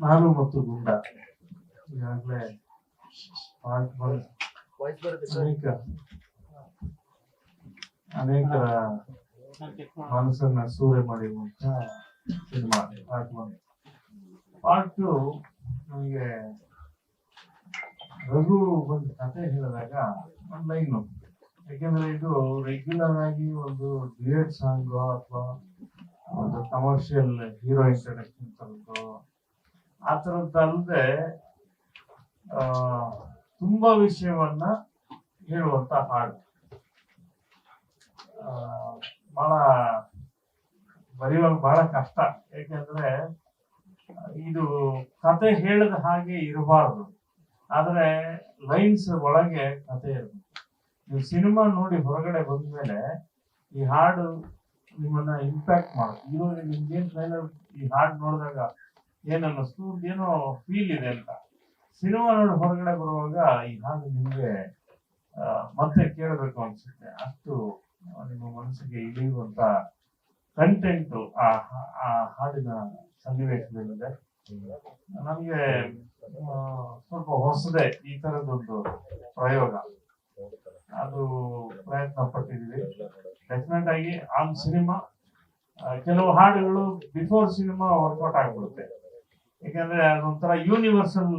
ನಾನು ಮತ್ತು ಗುಂಡ. ಈಗಾಗಲೇ ಅನೇಕ ಅನೇಕರ ಮನಸ್ಸನ್ನ ಸೂರೆ ಮಾಡಿರುವಂತ cinema part one part two ನಮಗೆ ರಘು ಒಂದು ಕತೆ ಹೇಳಿದಾಗ ಒಂದು ಲೈನು ಯಾಕೆಂದ್ರೆ ಇದು ರೆಗ್ಯುಲರ್ ಆಗಿ ಒಂದು ಡ್ಯೂಯೆಟ್ ಸಾಂಗ್ ಅಥವಾ ಒಂದು ಕಮರ್ಷಿಯಲ್ ಹೀರೋ ಇಂಟ್ರಡಕ್ಷನ್ ತರದ್ದು ಆ ಆ, ತುಂಬಾ ವಿಷಯವನ್ನ ಹೇಳುವಂತ ಹಾಡು. ಬಹಳ ಬರೆಯುವಾಗ ಬಹಳ ಕಷ್ಟ. ಏಕೆಂದ್ರೆ ಇದು ಕತೆ ಹೇಳದ ಹಾಗೆ ಇರಬಾರ್ದು. ಆದರೆ ಲೈನ್ಸ್ ಒಳಗೆ ಕತೆ ಇರಬೇಕು. ನೀವು ಸಿನಿಮಾ ನೋಡಿ ಹೊರಗಡೆ ಬಂದ್ಮೇಲೆ ಈ ಹಾಡು ನಿಮ್ಮನ್ನ ಇಂಪ್ಯಾಕ್ಟ್ ಮಾಡುತ್ತೆ ಇವಾಗ ನಿಮ್ಗೆ ಈ ಹಾಡು ನೋಡಿದಾಗ ಏನ್ ಅನ್ನಿಸ್ತು ಏನೋ ಫೀಲ್ ಇದೆ ಅಂತ. ಸಿನಿಮಾ ನೋಡಿ ಹೊರಗಡೆ ಬರುವಾಗ, ಈ ಹಾಡು ನಿಮಗೆ ಮತ್ತೆ ಕೇಳಬೇಕು ಅನ್ಸುತ್ತೆ. ಅಷ್ಟು ನಿಮ್ಮ ಮನಸ್ಸಿಗೆ ಇಳಿಯುವಂತ ಕಂಟೆಂಟ್ ಆ ಹಾಡಿನ ಸನ್ನಿವೇಶದಲ್ಲಿದೆ. ನಮ್ಗೆ ಸ್ವಲ್ಪ ಹೊಸದೇ ಈ ತರದೊಂದು ಪ್ರಯೋಗ. ಅದು ಪ್ರಯತ್ನ ಪಟ್ಟಿದ್ವಿ ಡೆಫಿನೆಟ್ ಆಗಿ ಆನ್ ಸಿನಿಮಾ ಕೆಲವು ಹಾಡುಗಳು ಬಿಫೋರ್ ಸಿನಿಮಾ ವರ್ಕೌಟ್ ಆಗ್ಬಿಡುತ್ತೆ. ಯಾಕಂದ್ರೆ ಅದೊಂಥರ ಯೂನಿವರ್ಸಲ್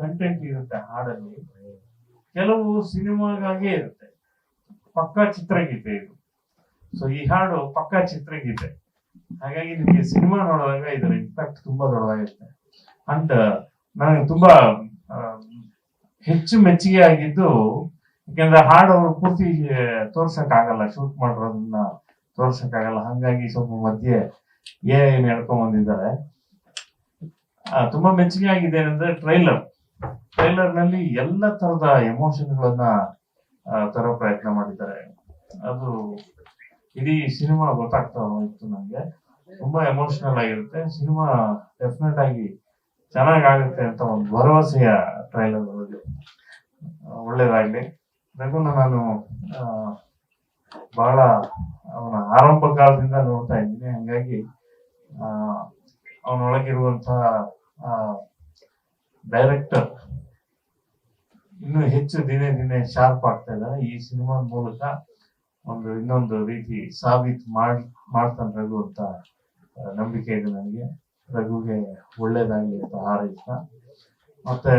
ಕಂಟೆಂಟ್ ಇರುತ್ತೆ ಹಾಡಲ್ಲಿ. ಕೆಲವು ಸಿನಿಮಾಗಾಗೆ ಇರುತ್ತೆ. ಪಕ್ಕಾ ಚಿತ್ರಗೀತೆ ಇದು. ಸೊ ಈ ಹಾಡು ಪಕ್ಕಾ ಚಿತ್ರಗೀತೆ. ಹಾಗಾಗಿ ನಿಮಗೆ ಸಿನಿಮಾ ನೋಡುವಾಗ ಇದರ ಇಂಪ್ಯಾಕ್ಟ್ ತುಂಬಾ ದೊಡ್ಡದಾಗಿರುತ್ತೆ ಅಂಡ್ ನನಗೆ ತುಂಬಾ ಹೆಚ್ಚು ಮೆಚ್ಚುಗೆ ಆಗಿದ್ದು, ಯಾಕಂದ್ರೆ ಹಾಡು ಅವ್ರು ಪೂರ್ತಿ ತೋರ್ಸಕ್ ಆಗಲ್ಲ ಶೂಟ್ ಮಾಡಿರೋದನ್ನ ತೋರ್ಸಕ್ ಆಗಲ್ಲ ಹಂಗಾಗಿ ಸ್ವಲ್ಪ ಮಧ್ಯೆ ಏನ್ ಹೇಳ್ಕೊಂಡ್ ಬಂದಿದ್ದಾರೆ. ತುಂಬಾ ಮೆಚ್ಚುಗೆ ಆಗಿದೆ ಏನಂದ್ರೆ ಟ್ರೈಲರ್ ಟ್ರೈಲರ್ನಲ್ಲಿ ಎಲ್ಲ ತರದ ಎಮೋಷನ್ಗಳನ್ನ ತರೋ ಪ್ರಯತ್ನ ಮಾಡಿದ್ದಾರೆ. ಅದು ಇಡೀ ಸಿನಿಮಾ ಗೊತ್ತಾಗ್ತಾ ಇತ್ತು ನಂಗೆ ತುಂಬಾ ಎಮೋಷನಲ್ ಆಗಿರುತ್ತೆ. ಸಿನಿಮಾ ಡೆಫಿನೆಟ್ ಆಗಿ ಚೆನ್ನಾಗಾಗುತ್ತೆ ಅಂತ ಒಂದು ಭರವಸೆಯ ಟ್ರೈಲರ್ ಒಳ್ಳೇದಾಗ್ಲಿ. ರಘುನ ನಾನು ಬಹಳ ಅವನ ಆರಂಭ ಕಾಲದಿಂದ ನೋಡ್ತಾ ಇದ್ದೀನಿ. ಹಂಗಾಗಿ ಅವನೊಳಗಿರುವಂತಹ ಡೈರೆಕ್ಟರ್ ಇನ್ನು ಹೆಚ್ಚು ದಿನೇ ದಿನೇ ಶಾರ್ಪ್ ಆಗ್ತಾ ಇದ್ದಾನೆ ಈ ಸಿನಿಮಾ ಮೂಲಕ ಒಂದು ಇನ್ನೊಂದು ರೀತಿ ಸಾಬೀತು ಮಾಡಿ, ಮಾಡ್ತಾನೆ ರಘು ಅಂತ ನಂಬಿಕೆ ಇದೆ ನನಗೆ. ರಘುಗೆ ಒಳ್ಳೇದಾಗಲಿ ಅಂತ ಹಾರೈಸ್ತ ಮತ್ತೆ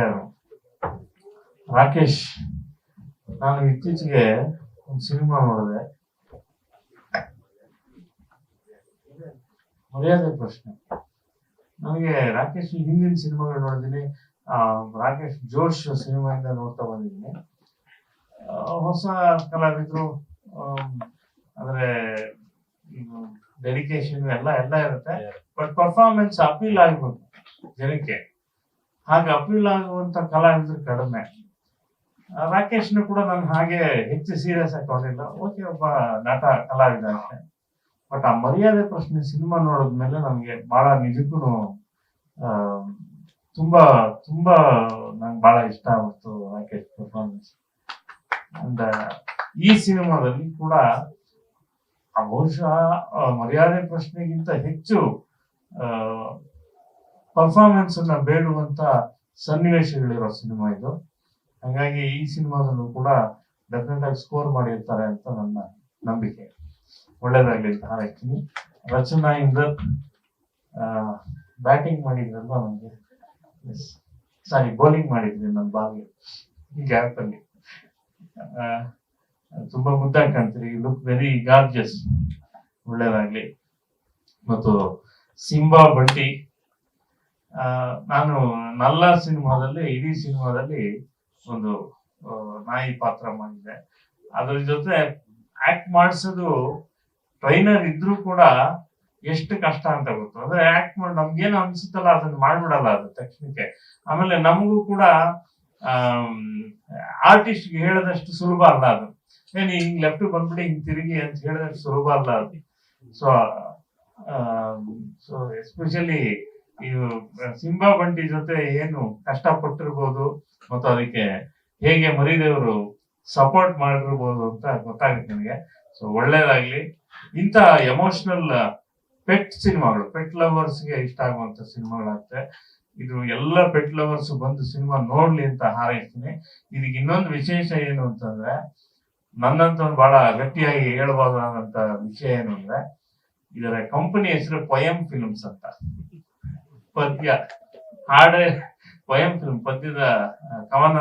ರಾಕೇಶ್, ನಾನು ಇತ್ತೀಚೆಗೆ ಒಂದು ಸಿನಿಮಾ ನೋಡಿದೆ. ಮರ್ಯಾದೆ ಪ್ರಶ್ನೆ. ನನಗೆ ರಾಕೇಶ್ ಹಿಂದಿನ ಸಿನಿಮಾಗಳು ನೋಡಿದ್ದೀನಿ ರಾಕೇಶ್ ಜೋಶ್ ಸಿನಿಮಾಯಿಂದ ನೋಡ್ತಾ ಬಂದಿದ್ದೀನಿ ಹೊಸ ಕಲಾವಿದರು ಅಂದ್ರೆ ಡೆಡಿಕೇಶನ್ ಎಲ್ಲ ಎಲ್ಲ ಇರುತ್ತೆ. ಬಟ್ ಪರ್ಫಾರ್ಮೆನ್ಸ್ ಅಪೀಲ್ ಆಗ್ಬೋದು ಜನಕ್ಕೆ. ಹಾಗೆ ಅಪೀಲ್ ಆಗುವಂತ ಕಲಾವಿದರು ಕಡಿಮೆ. ರಾಕೇಶ್ನು ಕೂಡ ನಾನು ಹಾಗೆ ಹೆಚ್ಚು ಸೀರಿಯಸ್ ಆಗಿ ತಗೊಂಡಿಲ್ಲ. ಓಕೆ, ಒಬ್ಬ ನಟ, ಕಲಾವಿದ ಅಷ್ಟೇ ಬಟ್ ಆ ಮರ್ಯಾದೆ ಪ್ರಶ್ನೆ ಸಿನಿಮಾ ನೋಡಿದ್ಮೇಲೆ ನನಗೆ ಬಹಳ ನಿಜಕ್ಕೂ ತುಂಬಾ ತುಂಬಾ ನಂಗೆ ಬಹಳ ಇಷ್ಟ ಆಗ್ಬಿಡ್ತು ರಾಕೇಶ್ ಪರ್ಫಾರ್ಮೆನ್ಸ್ ಅಂಡ್ ಈ ಸಿನಿಮಾದಲ್ಲಿ ಕೂಡ ಬಹುಶಃ ಮರ್ಯಾದೆ ಪ್ರಶ್ನೆಗಿಂತ ಹೆಚ್ಚು ಪರ್ಫಾರ್ಮೆನ್ಸ್ ಅನ್ನ ಬೇಡುವಂತ ಸನ್ನಿವೇಶಗಳಿರೋ ಸಿನಿಮಾ ಇದು. ಹಾಗಾಗಿ ಈ ಸಿನಿಮಾದಲ್ಲೂ ಕೂಡ ಡೆಫಿನೆಟ್ ಆಗಿ ಸ್ಕೋರ್ ಮಾಡಿರ್ತಾರೆ ಅಂತ ನನ್ನ ನಂಬಿಕೆ. ಒಳ್ಳೇದಾಗ್ಲಿ ಅಂತ ರಚನಾ ಇಂದ ಬ್ಯಾಟಿಂಗ್ ಮಾಡಿದ್ರಲ್ವಾ ನನಗೆ ಸಾರಿ ಬೌಲಿಂಗ್ ಮಾಡಿದ್ರಿ ನನ್ನ ಬಾಲ್ಗೆ ಗ್ಯಾಪ್ ಅಲ್ಲಿ. ತುಂಬಾ ಮುದ್ದಾಗಿ ಕಾಣ್ತೀರಿ. ಲುಕ್ ವೆರಿ ಗಾರ್ಜಸ್ ಒಳ್ಳೇದಾಗ್ಲಿ. ಮತ್ತು ಸಿಂಬಾ ಬಟ್ಟಿ ನಾನು ನಲ್ಲ ಸಿನಿಮಾದಲ್ಲಿ, ಇಡೀ ಸಿನಿಮಾದಲ್ಲಿ ಒಂದು ನಾಯಿ ಪಾತ್ರ ಮಾಡಿದ್ದೆ. ಅದ್ರ ಜೊತೆ ಆಕ್ಟ್ ಮಾಡಿಸೋದು ಟ್ರೈನರ್ ಇದ್ರೂ ಕೂಡ ಎಷ್ಟು ಕಷ್ಟ ಅಂತ ಗೊತ್ತು. ಅಂದ್ರೆ ಆಕ್ಟ್ ಮಾಡಿ ನಮ್ಗೇನು ಅನ್ಸುತ್ತಲ್ಲ, ಅದನ್ನ ಮಾಡ್ಬಿಡಲ್ಲ ಅದು ತಕ್ಷಣಕ್ಕೆ. ಆಮೇಲೆ ನಮಗೂ ಕೂಡ ಆರ್ಟಿಸ್ಟ್ ಹೇಳದಷ್ಟು ಸುಲಭ ಅಲ್ಲ ಅದು. ಏನ್ ಹಿಂಗ್ ಲೆಫ್ಟ್ ಬಂದ್ಬಿಡಿ, ಹಿಂಗ್ ತಿರುಗಿ ಅಂತ ಹೇಳಿದಷ್ಟು ಸುಲಭ ಅಲ್ಲ ಅದು. ಸೊ ಸೊ ಎಸ್ಪೆಷಲಿ ಇವು ಸಿಂಬಾ ಬಂಟಿ ಜೊತೆ ಏನು ಕಷ್ಟ ಪಟ್ಟಿರ್ಬೋದು ಮತ್ತು ಅದಕ್ಕೆ ಹೇಗೆ ಮರಿದೇವರು ಸಪೋರ್ಟ್ ಮಾಡಿರ್ಬೋದು ಅಂತ ಗೊತ್ತಾಗುತ್ತೆ ನನಗೆ ಸೊ ಒಳ್ಳೇದಾಗ್ಲಿ. ಇಂಥ ಎಮೋಷನಲ್ ಪೆಟ್ ಸಿನಿಮಾಗಳು ಪೆಟ್ ಲವರ್ಸ್ಗೆ ಇಷ್ಟ ಆಗುವಂತ ಸಿನಿಮಾಗಳಾಗುತ್ತೆ. ಇದು ಎಲ್ಲ ಪೆಟ್ ಲವರ್ಸ್ ಬಂದು ಸಿನಿಮಾ ನೋಡ್ಲಿ ಅಂತ ಹಾರೈಸ್ತೀನಿ. ಇದಕ್ಕೆ ಇನ್ನೊಂದು ವಿಶೇಷ ಏನು ಅಂತಂದ್ರೆ ನನ್ನಂತ ಒಂದು ಬಹಳ ಗಟ್ಟಿಯಾಗಿ ಹೇಳಬಹುದಾದಂತ ವಿಷಯ ಏನು ಅಂದ್ರೆ, ಇದರ ಕಂಪನಿ ಹೆಸರು ಪೊಯಂ ಫಿಲ್ಮ್ಸ್ ಅಂತ. ಪದ್ಯ. ಹಾಡೆ ಪೊಯಂ ಫಿಲ್ಮ್ ಪದ್ಯದ ಕವನ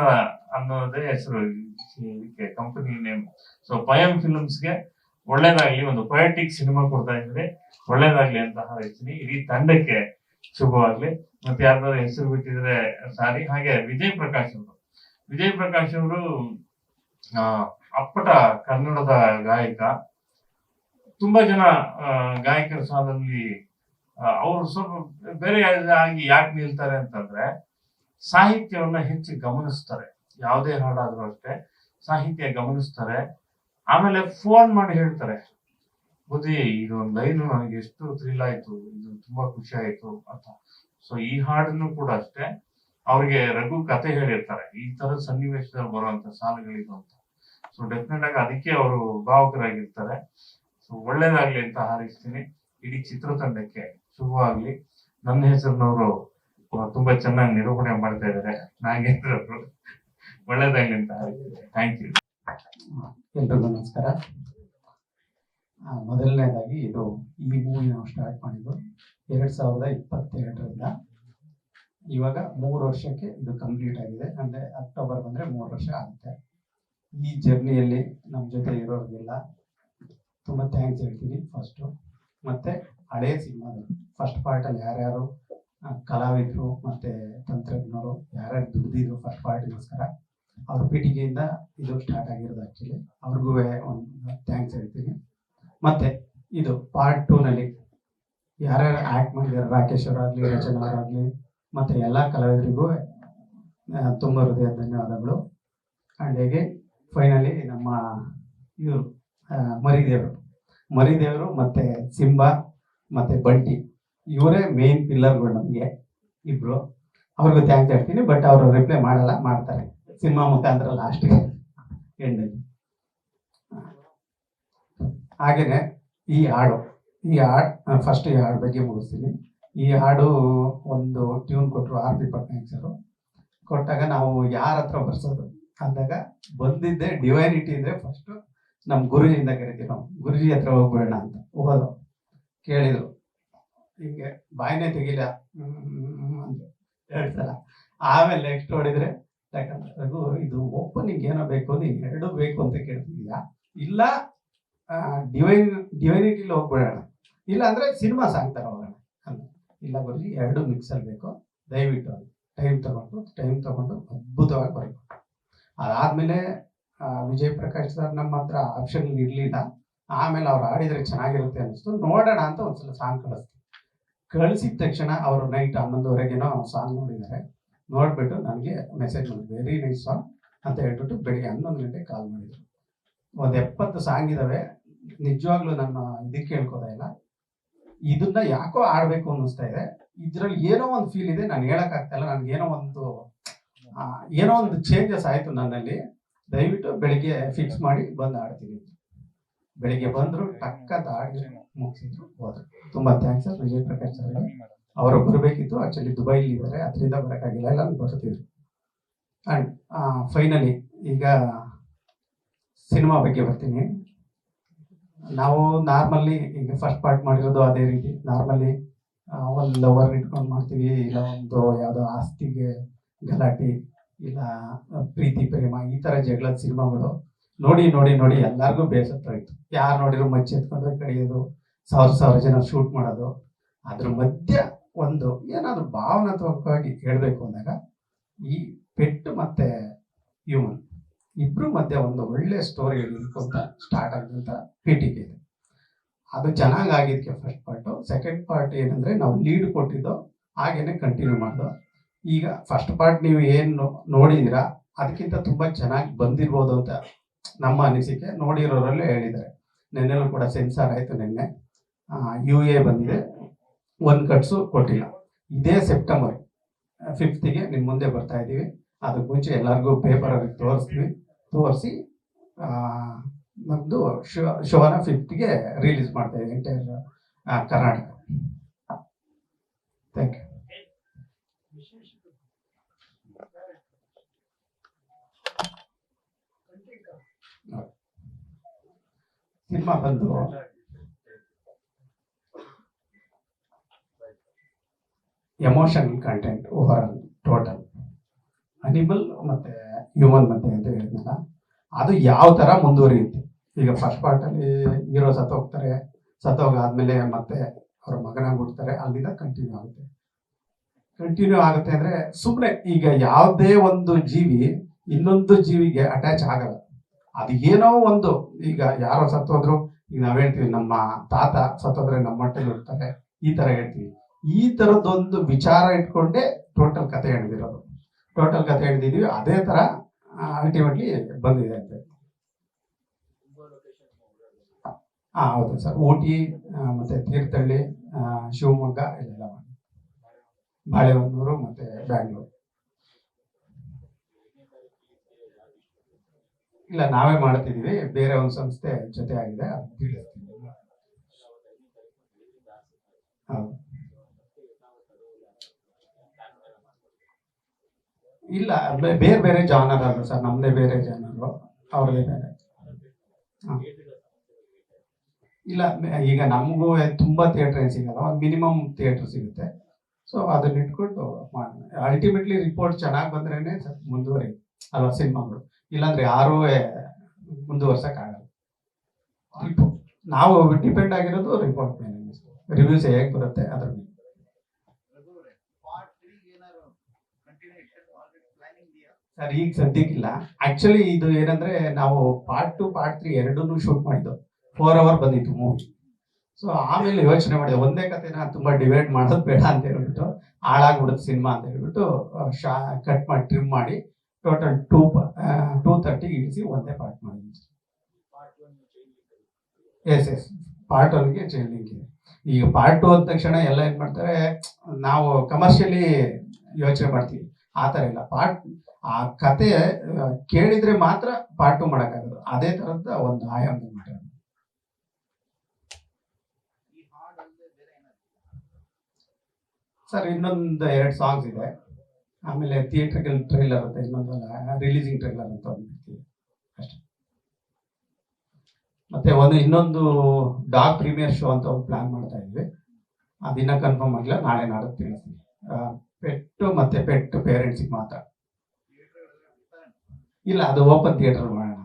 ಅನ್ನೋದೇ ಹೆಸರು ಇದಕ್ಕೆ ಕಂಪನಿ ನೇಮ್ ಸೊ ಪಯಂ ಫಿಲ್ಮ್ಸ್ಗೆ ಒಳ್ಳೇದಾಗ್ಲಿ, ಒಂದು ಪೊಯಟಿಕ್ ಸಿನಿಮಾ ಕೊಡ್ತಾ ಇದ್ರೆ ಒಳ್ಳೇದಾಗ್ಲಿ ಅಂತ ಹಾರೈಸ್ತೀನಿ. ಇಡೀ ತಂಡಕ್ಕೆ ಶುಭವಾಗ್ಲಿ. ಮತ್ತೆ ಯಾರ್ದಾದ್ರು ಹೆಸರು ಬಿಟ್ಟಿದ್ರೆ ಸಾರಿ. ಹಾಗೆ ವಿಜಯ್ ಪ್ರಕಾಶ್ ಅವರು. ವಿಜಯ್ ಪ್ರಕಾಶ್ ಅವರು ಅಪ್ಪಟ ಕನ್ನಡದ ಗಾಯಕ. ತುಂಬಾ ಜನ ಗಾಯಕರ ಸಾಲಲ್ಲಿ ಅವರು ಸ್ವಲ್ಪ ಬೇರೆ ಆಗಿ ಯಾಕೆ ನಿಲ್ತಾರೆ ಅಂತಂದ್ರೆ ಸಾಹಿತ್ಯವನ್ನ ಹೆಚ್ಚು ಗಮನಿಸ್ತಾರೆ. ಯಾವುದೇ ಹಾಡಾದ್ರೂ ಅಷ್ಟೇ ಸಾಹಿತ್ಯ ಗಮನಿಸ್ತಾರೆ. ಆಮೇಲೆ ಫೋನ್ ಮಾಡಿ ಹೇಳ್ತಾರೆ. ಬುದ್ಧಿ, ಇದು ಒಂದು ಲೈನು ನನಗೆ ಎಷ್ಟು ಥ್ರಿಲ್ ಆಯ್ತು, ಇದು ತುಂಬಾ ಖುಷಿ ಆಯ್ತು ಅಂತ. ಸೊ ಈ ಹಾಡನ್ನು ಕೂಡ ಅಷ್ಟೇ ಅವ್ರಿಗೆ ರಘು ಕತೆ ಹೇಳಿರ್ತಾರೆ. ಈ ತರ ಸನ್ನಿವೇಶದಲ್ಲಿ ಬರುವಂತ ಸಾಲುಗಳಿದು ಅಂತ. ಸೊ ಡೆಫಿನೆಟ್ ಆಗಿ ಅದಕ್ಕೆ ಅವರು ಭಾವಕರಾಗಿರ್ತಾರೆ. ಸೊ ಒಳ್ಳೇದಾಗ್ಲಿ ಅಂತ ಹಾರೈಸ್ತೀನಿ. ಇಡೀ ಚಿತ್ರತಂಡಕ್ಕೆ ಶುಭವಾಗ್ಲಿ. ನನ್ನ ಹೆಸರಿನವರು ತುಂಬಾ ಚೆನ್ನಾಗಿ ನಿರೂಪಣೆ ಮಾಡ್ತಾ ಇದ್ದಾರೆ. ನಾಗೇಂದ್ರ ಅವರು. ಒಳ್ಳೇದಾಗ್ಲಿ ಅಂತ ಥ್ಯಾಂಕ್ ಯು ಎಲ್ರಿಗೂ ನಮಸ್ಕಾರ. ಮೊದಲನೇದಾಗಿ ಇದು ಈ ಮೂವಿ ನಾವು ಸ್ಟಾರ್ಟ್ ಮಾಡಿದ್ದು ಎರಡ್ ಸಾವಿರದ ಇಪ್ಪತ್ತೆರಡರಿಂದ. ಇವಾಗ ಮೂರು ವರ್ಷಕ್ಕೆ ಇದು ಕಂಪ್ಲೀಟ್ ಆಗಿದೆ. ಅಂದರೆ ಅಕ್ಟೋಬರ್ ಬಂದರೆ ಮೂರು ವರ್ಷ ಆಗುತ್ತೆ. ಈ ಜರ್ನಿಯಲ್ಲಿ ನಮ್ಮ ಜೊತೆ ಇರೋರಿಗೆಲ್ಲ ತುಂಬ ಥ್ಯಾಂಕ್ಸ್ ಹೇಳ್ತೀನಿ ಫಸ್ಟು ಮತ್ತು ಹಳೇ ಸಿನಿಮಾದಲ್ಲಿ ಫಸ್ಟ್ ಪಾರ್ಟಲ್ಲಿ ಯಾರ್ಯಾರು ಕಲಾವಿದರು ಮತ್ತು ತಂತ್ರಜ್ಞರು ಯಾರ್ಯಾರು ದುಡ್ದಿದ್ರು ಫಸ್ಟ್ ಪಾರ್ಟಿಗೋಸ್ಕರ ಅವ್ರ ಪೀಠಿಗೆಯಿಂದ ಇದು ಸ್ಟಾರ್ಟ್ ಆಗಿರೋದು ಆ್ಯಕ್ಚುಲಿ ಅವ್ರಿಗೂ ಒಂದು ಥ್ಯಾಂಕ್ಸ್ ಹೇಳ್ತೀನಿ. ಮತ್ತೆ ಇದು ಪಾರ್ಟ್ ಟೂನಲ್ಲಿ ಯಾರ್ಯಾರು ಆ್ಯಕ್ಟ್ ಮಾಡಿದ್ದಾರೆ, ರಾಕೇಶ್ ಅವರಾಗಲಿ, ರಚನಾ ಅವರಾಗಲಿ, ಮತ್ತು ಎಲ್ಲ ಕಲಾವಿದರಿಗೂ ತುಂಬ ಹೃದಯ ಧನ್ಯವಾದಗಳು. ಆ್ಯಂಡ್ ಹೇಗೆ? ಫೈನಲಿ ನಮ್ಮ ಇವರು ಮರಿದೇವರು. ಮರಿದೇವರು ಮತ್ತು ಸಿಂಬಾ, ಮತ್ತು ಬಂಟಿ. ಇವರೇ ಮೇನ್ ಪಿಲ್ಲರ್ಗಳು ನಮಗೆ ಇಬ್ರು. ಅವ್ರಿಗೂ ಥ್ಯಾಂಕ್ಸ್ ಹೇಳ್ತೀನಿ ಬಟ್ ಅವರು ರಿಪ್ಲೈ ಮಾಡಲ್ಲ, ಮಾಡ್ತಾರೆ. ಸಿನಿಮಾ ಮುಖಾಂತರ ಲಾಸ್ಟ್ಗೆ ಎಂಡಲ್ಲಿ ಹಾಗೇನೆ ಈ ಹಾಡು ಈ ಹಾಡು ಫಸ್ಟ್ ಈ ಹಾಡು ಬಗ್ಗೆ ಮುಗಿಸ್ತೀನಿ. ಈ ಹಾಡು ಒಂದು ಟ್ಯೂನ್ ಕೊಟ್ಟರು ಆರ್ ಪಿ ಪಟ್ನಾಯಕ್ ಸರು. ಕೊಟ್ಟಾಗ ನಾವು ಯಾರ ಹತ್ರ ಬರ್ಸೋದು? ಅಂದಾಗ ಬಂದಿದ್ದೆ ಡಿವೈನಿಟಿ ಅಂದರೆ ಫಸ್ಟು ನಮ್ಮ ಗುರುಜಿಯಿಂದ ಕರಿತೀವಿ ನಾವು. ಗುರುಜಿ ಹತ್ರ ಹೋಗ್ಬಿಡೋಣ ಅಂತ. ಹೋದೋ ಕೇಳಿದ್ರು. ಹಿಂಗೆ ಬಾಯಿನೇ ತೆಗಿಲ್ಲ. ಅಂದ್ರು. ಎರಡು ಸಲ. ಆಮೇಲೆ ನೆಕ್ಸ್ಟ್ ನೋಡಿದ್ರೆ, ಯಾಕಂದ್ರೆ ರಘು, ಇದು ಓಪನಿಂಗ್ ಏನೋ ಬೇಕು ಅಂದ್ರೆ ಎರಡು ಬೇಕು ಅಂತ ಕೇಳ್ತಿದ್ಯಾ. ಇಲ್ಲ ಡಿವೈನ್ ಡಿವೈನಿಟಿಲಿ ಹೋಗ್ಬಿಡೋಣ. ಇಲ್ಲ ಅಂದ್ರೆ ಸಿನಿಮಾ ಸಾಂಗ್ ತರ ಹೋಗೋಣ ಅಂತ. ಇಲ್ಲ ಗುರುಜಿ, ಎರಡು ಮಿಕ್ಸಲ್ಲಿ ಬೇಕು. ದಯವಿಟ್ಟು ಟೈಮ್ ತಗೊಂಡು ಟೈಮ್ ತಗೊಂಡು ಅದ್ಭುತವಾಗಿ ಬರಬೇಕು. ಅದಾದ್ಮೇಲೆ ವಿಜಯ್ ಪ್ರಕಾಶ್ ಸರ್ ನಮ್ಮ ಹತ್ರ ಆಪ್ಷನ್ ಇರಲಿಲ್ಲ. ಆಮೇಲೆ ಅವ್ರು ಆಡಿದ್ರೆ ಚೆನ್ನಾಗಿರುತ್ತೆ ಅನಿಸ್ತು ನೋಡೋಣ ಅಂತ ಒಂದ್ಸಲ ಸಾಂಗ್ ಕಳಿಸ್ತು ಕಳಿಸಿದ ತಕ್ಷಣ ಅವರು ನೈಟ್ ಹನ್ನೊಂದುವರೆಗೇನೋ ಸಾಂಗ್ ನೋಡಿದ್ದಾರೆ. ನೋಡ್ಬಿಟ್ಟು ನನಗೆ ಮೆಸೇಜ್ ಮಾಡಿದ್ರು. ವೆರಿ ನೈಸ್ ಸಾಂಗ್ ಅಂತ ಹೇಳ್ಬಿಟ್ಟು ಬೆಳಿಗ್ಗೆ ಹನ್ನೊಂದು ಗಂಟೆಗೆ ಕಾಲ್ ಮಾಡಿದ್ರು. ಒಂದು ಎಪ್ಪತ್ತು ಸಾಂಗ್ ಇದಾವೆ. ನಿಜವಾಗ್ಲೂ ನನ್ನ ಇದಕ್ಕೆ ಕೇಳ್ಕೋತಾ ಇಲ್ಲ. ಇದನ್ನ ಯಾಕೋ ಆಡಬೇಕು ಅನ್ನಿಸ್ತಾ ಇದೆ. ಇದರಲ್ಲಿ ಏನೋ ಒಂದು ಫೀಲ್ ಇದೆ. ನಾನು ಹೇಳಕ್ ಆಗ್ತಾ ಇಲ್ಲ. ನನ್ಗೆ ಏನೋ ಒಂದು ಏನೋ ಒಂದು ಚೇಂಜಸ್ ಆಯಿತು ನನ್ನಲ್ಲಿ. ದಯವಿಟ್ಟು ಬೆಳಿಗ್ಗೆ ಫಿಕ್ಸ್ ಮಾಡಿ ಬಂದು ಆಡ್ತೀನಿ ಬೆಳಿಗ್ಗೆ ಬಂದ್ರು ಟಕ್ ಅಂತ ಆಡಿ ಮುಗಿಸಿದ್ರು. ಹೋದ್ರು ತುಂಬಾ thanks sir Vijay Prakash sir ಅವರು ಬರಬೇಕಿತ್ತು. ಆಕ್ಚುಲಿ ದುಬೈಲಿ ಇದ್ದಾರೆ ಅದರಿಂದ ಬರೋಕ್ಕಾಗಿಲ್ಲ. ಎಲ್ಲ ಬರ್ತಿದ್ರು. ಅಂಡ್ ಫೈನಲಿ ಈಗ ಸಿನಿಮಾ ಬಗ್ಗೆ ಬರ್ತೀನಿ. ನಾವು ನಾರ್ಮಲ್ಲಿ ಈಗ ಫಸ್ಟ್ ಪಾರ್ಟ್ ಮಾಡಿರೋದು ಅದೇ ರೀತಿ. ನಾರ್ಮಲಿ ಒಂದು ಲವರ್ ಇಟ್ಕೊಂಡು ಮಾಡ್ತೀವಿ. ಇಲ್ಲ ಒಂದು ಯಾವುದೋ ಆಸ್ತಿಗೆ ಗಲಾಟೆ, ಇಲ್ಲ ಪ್ರೀತಿ, ಪ್ರೇಮ, ಈ ಥರ ಜಗಳದ ಸಿನಿಮಾಗಳು ನೋಡಿ ನೋಡಿ ನೋಡಿ ಎಲ್ಲರಿಗೂ ಬೇಸತ್ತಾಯಿತು. ಯಾರು ನೋಡಿದ್ರು ಮಚ್ಚಿ ಎತ್ಕೊಂಡು ಕಡಿಯೋದು ಸಾವಿರ ಸಾವಿರ ಜನ ಶೂಟ್ ಮಾಡೋದು, ಅದ್ರ ಮಧ್ಯ ಒಂದು ಏನಾದರೂ ಭಾವನಾತ್ಮಕವಾಗಿ ಹೇಳಬೇಕು ಅಂದಾಗ, ಈ ಪೆಟ್ಟು ಮತ್ತೆ ಹ್ಯೂಮನ್ ಇಬ್ಬರು ಮಧ್ಯೆ ಒಂದು ಒಳ್ಳೆ ಸ್ಟೋರಿ ಅಂತ ಸ್ಟಾರ್ಟ್ ಆಗಿದಂತ ಪೀಟಿಕೆ ಇದೆ. ಅದು ಚೆನ್ನಾಗಿ ಆಗಿದ್ದಕ್ಕೆ ಫಸ್ಟ್ ಪಾರ್ಟು ಸೆಕೆಂಡ್ ಪಾರ್ಟ್ ಏನಂದ್ರೆ ನಾವು ಲೀಡ್ ಕೊಟ್ಟಿದ್ದು, ಹಾಗೇನೆ ಕಂಟಿನ್ಯೂ ಮಾಡಿದೋ. ಈಗ ಫಸ್ಟ್ ಪಾರ್ಟ್ ನೀವು ಏನು ನೋಡಿದ್ದೀರಾ ಅದಕ್ಕಿಂತ ತುಂಬಾ ಚೆನ್ನಾಗಿ ಬಂದಿರ್ಬೋದು ಅಂತ ನಮ್ಮ ಅನಿಸಿಕೆ. ನೋಡಿರೋರಲ್ಲೇ ಹೇಳಿದ್ದಾರೆ. ನೆನ್ನೆಲ್ಲೂ ಕೂಡ ಸೆನ್ಸಾರ್ ಆಯ್ತು ನಿನ್ನೆ. ಯು ಎ ಬಂದಿದೆ. ಒಂದು ಕಟ್ಸು ಕೊಟ್ಟಿಲ್ಲ. ಇದೇ ಸೆಪ್ಟೆಂಬರ್ ಫಿಫ್ತಿಗೆ ನಿಮ್ಮ ಮುಂದೆ ಬರ್ತಾ ಇದ್ದೀವಿ. ಅದಕ್ಕೆ ಮುಂಚೆ ಎಲ್ಲರಿಗೂ ಪೇಪರ್ ಅವ್ರಿಗೆ ತೋರಿಸ್ತೀವಿ. ತೋರಿಸಿ ನಮ್ಮದು ಶೋ ಶೋನ ಫಿಫ್ತ್ಗೆ ರಿಲೀಸ್ ಮಾಡ್ತಾ entire Karnataka. Thank you cinema ಬಂದು emotion content overall total animal ಮತ್ತೆ ಹ್ಯೂಮನ್ ಮತ್ತೆ ಅಂತ ಹೇಳಿದ್ನಲ್ಲ, ಅದು ಯಾವ ತರ ಮುಂದುವರಿಯುತ್ತೆ? ಈಗ ಫಸ್ಟ್ ಪಾರ್ಟ್ ಅಲ್ಲಿ ಹೀರೋ ಸತ್ತೋಗ್ತಾರೆ ಸತ್ತೋಗಾದ್ಮೇಲೆ ಮತ್ತೆ ಅವ್ರ ಮಗನಾಗಿ ಹುಡ್ತಾರೆ ಅಲ್ಲಿಂದ ಕಂಟಿನ್ಯೂ ಆಗುತ್ತೆ. ಕಂಟಿನ್ಯೂ ಆಗುತ್ತೆ ಅಂದ್ರೆ ಸುಮ್ಮನೆ ಈಗ ಯಾವುದೇ ಒಂದು ಜೀವಿ ಇನ್ನೊಂದು ಜೀವಿಗೆ ಅಟ್ಯಾಚ್ ಆಗಲ್ಲ. ಅದು ಏನೋ ಒಂದು, ಈಗ ಯಾರೋ ಸತ್ತೋದ್ರು ಈಗ ನಾವು ಹೇಳ್ತೀವಿ ನಮ್ಮ ತಾತ ಸತ್ತೋದ್ರೆ ನಮ್ಮ ಹೊಟ್ಟೆಲಿ ಇರ್ತಾರೆ, ಈ ತರ ಹೇಳ್ತೀವಿ. ಈ ತರದೊಂದು ವಿಚಾರ ಇಟ್ಕೊಂಡೇ ಟೋಟಲ್ ಕತೆ ಹಿಡಿದಿರೋದು ಟೋಟಲ್ ಕತೆ ಹೇಳಿದಿದೀವಿ ಅದೇ ತರ ಅಲ್ಟಿಮೇಟ್ಲಿ ಬಂದಿದೆ ಅಂತ. ಹಾ, ಹೌದು ಸರ್. ಊಟಿ ಮತ್ತೆ ತೀರ್ಥಹಳ್ಳಿ ಶಿವಮೊಗ್ಗ, ಇಲ್ಲೆಲ್ಲ ಮಾಡಿ. ಬಾಳೆಹೊನ್ನೂರು ಮತ್ತೆ ಬ್ಯಾಂಗ್ಳೂರು. ಇಲ್ಲ, ನಾವೇ ಮಾಡ್ತಿದೀವಿ. ಬೇರೆ ಒಂದು ಸಂಸ್ಥೆ ಜೊತೆ ಆಗಿದೆ, ಅದು ತಿಳಿಸ್ತೀನಿ. ಹೌದು. ಇಲ್ಲ ಬೇರೆ ಬೇರೆ ಜಾನರ್ ಅಲ್ಲ ಸರ್, ನಮ್ದೇ ಬೇರೆ ಜಾನರು ಅವ್ರದೇ ಬೇರೆ. ಇಲ್ಲ ಈಗ ನಮಗೂ ತುಂಬಾ ಥಿಯೇಟರ್ ಏನ್ ಸಿಗಲ್ಲ, ಒಂದು ಮಿನಿಮಮ್ ಥಿಯೇಟರ್ ಸಿಗುತ್ತೆ. ಸೊ ಅದನ್ನ ಇಟ್ಕೊಂಡು ಅಲ್ಟಿಮೇಟ್ಲಿ ರಿಪೋರ್ಟ್ ಚೆನ್ನಾಗಿ ಬಂದ್ರೇನೆ ಮುಂದುವರಿ, ಅಲ್ವಾ, ಸಿನಿಮಾಗಳು. ಇಲ್ಲಾಂದ್ರೆ ಯಾರೂ ಮುಂದುವರ್ಸಕ್ ಆಗಲ್ಲ ನಾವು ಡಿಪೆಂಡ್ ಆಗಿರೋದು ರಿಪೋರ್ಟ್ ಮೇಲೆ ರಿವ್ಯೂಸ್ ಹೇಗೆ ಬರುತ್ತೆ ಅದ್ರ ಮೇಲೆ. ಸರ್, ಈಗ ಸದ್ಯಕ್ಕಿಲ್ಲ ಆಕ್ಚುಲಿ ಇದು ಏನಂದ್ರೆ ನಾವು ಪಾರ್ಟ್ ಟು ಪಾರ್ಟ್ ತ್ರೀ ಎರಡನ್ನೂ ಶೂಟ್ ಮಾಡಿದ್ದು. ಫೋರ್ ಅವರ್ ಬಂದಿತ್ತು ಮೂವಿ ಸೊ ಆಮೇಲೆ ಯೋಚನೆ ಮಾಡಿದೆ, ಒಂದೇ ಕಥೆನ ತುಂಬಾ ಡಿವೈಡ್ ಮಾಡೋದು ಬೇಡ ಅಂತ ಹೇಳ್ಬಿಟ್ಟು ಹಾಳಾಗ್ಬಿಡುತ್ತೆ ಸಿನಿಮಾ ಅಂತ ಹೇಳ್ಬಿಟ್ಟು ಶಾ ಕಟ್ ಮಾಡಿ ಟ್ರಿಮ್ ಮಾಡಿ ಟೋಟಲ್ ಟೂ ಟೂ ತರ್ಟಿ ಇಳಿಸಿ ಒಂದೇ ಪಾರ್ಟ್ ಮಾಡಿದ್ವಿ. ಎಸ್ ಎಸ್ ಪಾರ್ಟ್ ಒನ್ಗೆ ಚೇಂಜಿಂಗ್ ಇದೆ. ಈಗ ಪಾರ್ಟ್ ಟು ಅಂದ ತಕ್ಷಣ ಎಲ್ಲ ಏನ್ ಮಾಡ್ತಾರೆ, ನಾವು ಕಮರ್ಷಿಯಲಿ ಯೋಚನೆ ಮಾಡ್ತೀವಿ. ಆ ಥರ ಇಲ್ಲ. ಪಾರ್ಟ್, ಆ ಕತೆ ಕೇಳಿದ್ರೆ ಮಾತ್ರ ಪಾರ್ಟ್ ಟು ಮಾಡೋಕ್ಕಾಗೋದು ಅದೇ ಥರದ ಒಂದು ಆಯಾಮ ಮಾಡೋದು ಸರ್, ಇನ್ನೊಂದು ಎರಡು ಸಾಂಗ್ಸ್ ಇದೆ. ಆಮೇಲೆ ಥಿಯೇಟ್ರಿಕಲ್ ಟ್ರೈಲರ್ ಅಂತ ಇನ್ನೊಂದಲ್ಲ ರಿಲೀಸಿಂಗ್ ಟ್ರೈಲರ್ ಅಂತ ಒಂದು ಮತ್ತೆ ಒಂದು ಇನ್ನೊಂದು ಡಾಗ್ ಪ್ರೀಮಿಯರ್ ಶೋ ಅಂತ ಒಂದು ಪ್ಲಾನ್ ಮಾಡ್ತಾ ಇದ್ವಿ. ಅದಿನ್ನ ಕನ್ಫರ್ಮ್ ಆಗಿಲ್ಲ ನಾಳೆ ನಾಡಕ್ಕೆ ತಿಳಿಸ್ತೀನಿ. ಪೆಟ್ಟು ಮತ್ತೆ ಪೆಟ್ಟು ಪೇರೆಂಟ್ಸಿಗೆ ಮಾತ್ರ. ಇಲ್ಲ ಅದು ಓಪನ್ ಥಿಯೇಟರ್ ಮಾಡೋಣ.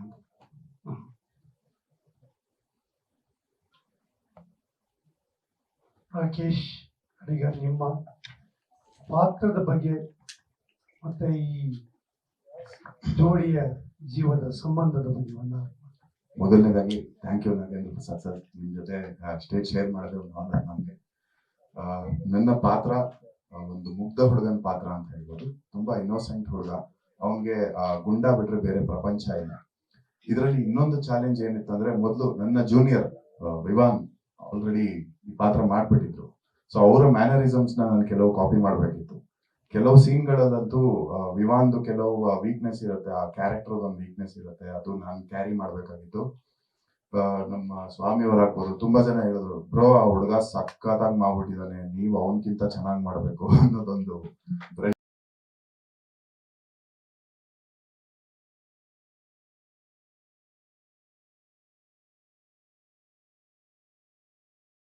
ರಾಕೇಶ್ ಅಡಿಗರ್ ನಿಮ್ಮ ಪಾತ್ರದ ಬಗ್ಗೆ ಮತ್ತೆ ಈ ಜೋಡಿಯ ಜೀವನದ ಸಂಬಂಧದ ಬಗ್ಗೆ ಒಂದು ಮೊದಲನೇದಾಗಿ thank you Nagendra Prasad sir ನಿಮ್ಮ ಜೊತೆ ಸ್ಟೇಜ್ ಶೇರ್ ಮಾಡೋದೇ ಒಂದು ಆನರ್ ನಮಗೆ. ನನ್ನ ಪಾತ್ರ ಒಂದು ಮುಗ್ಧ ಹುಡುಗನ ಪಾತ್ರ ಅಂತ ಹೇಳ್ಬೋದು. ತುಂಬಾ ಇನ್ನೋಸೆಂಟ್ ಹುಡುಗ. ಅವನ್ಗೆ ಆ, ಗುಂಡ ಬಿಟ್ರೆ ಬೇರೆ ಪ್ರಪಂಚ ಇಲ್ಲ. ಇದರಲ್ಲಿ ಇನ್ನೊಂದು ಚಾಲೆಂಜ್ ಏನಿತ್ತು ಅಂದ್ರೆ ಮೊದಲು ನನ್ನ ಜೂನಿಯರ್ ವಿವಾನ್ ಆಲ್ರೆಡಿ ಈ ಪಾತ್ರ ಮಾಡ್ಬಿಟ್ಟಿದ್ರು. ಸೊ ಅವರ ಮ್ಯಾನರಿಸಮ್ಸ್ ನಾನು ಕೆಲವು ಕಾಪಿ ಮಾಡ್ಬೇಕಿತ್ತು. ಕೆಲವು ಸೀನ್ಗಳಲ್ಲಂತೂ ವಿವಾನ್ದು ಕೆಲವು ವೀಕ್ನೆಸ್ ಇರುತ್ತೆ. ಆ ಕ್ಯಾರೆಕ್ಟರ್ ಒಂದು ವೀಕ್ನೆಸ್ ಇರುತ್ತೆ. ಅದು ನಾನು ಕ್ಯಾರಿ ಮಾಡ್ಬೇಕಾಗಿತ್ತು. ನಮ್ಮ ಸ್ವಾಮಿಯವರು ಹಾಕ್ಬೋದು. ತುಂಬಾ ಜನ ಹೇಳಿದ್ರು, ಬ್ರೋ, ಆ ಹುಡುಗ ಸಕ್ಕತ್ತಾಗಿ ಮಾಡ್ಬಿಟ್ಟಿದ್ದಾನೆ ನೀವು ಅವನ್ಕಿಂತ ಚೆನ್ನಾಗಿ ಮಾಡಬೇಕು ಅನ್ನೋದೊಂದು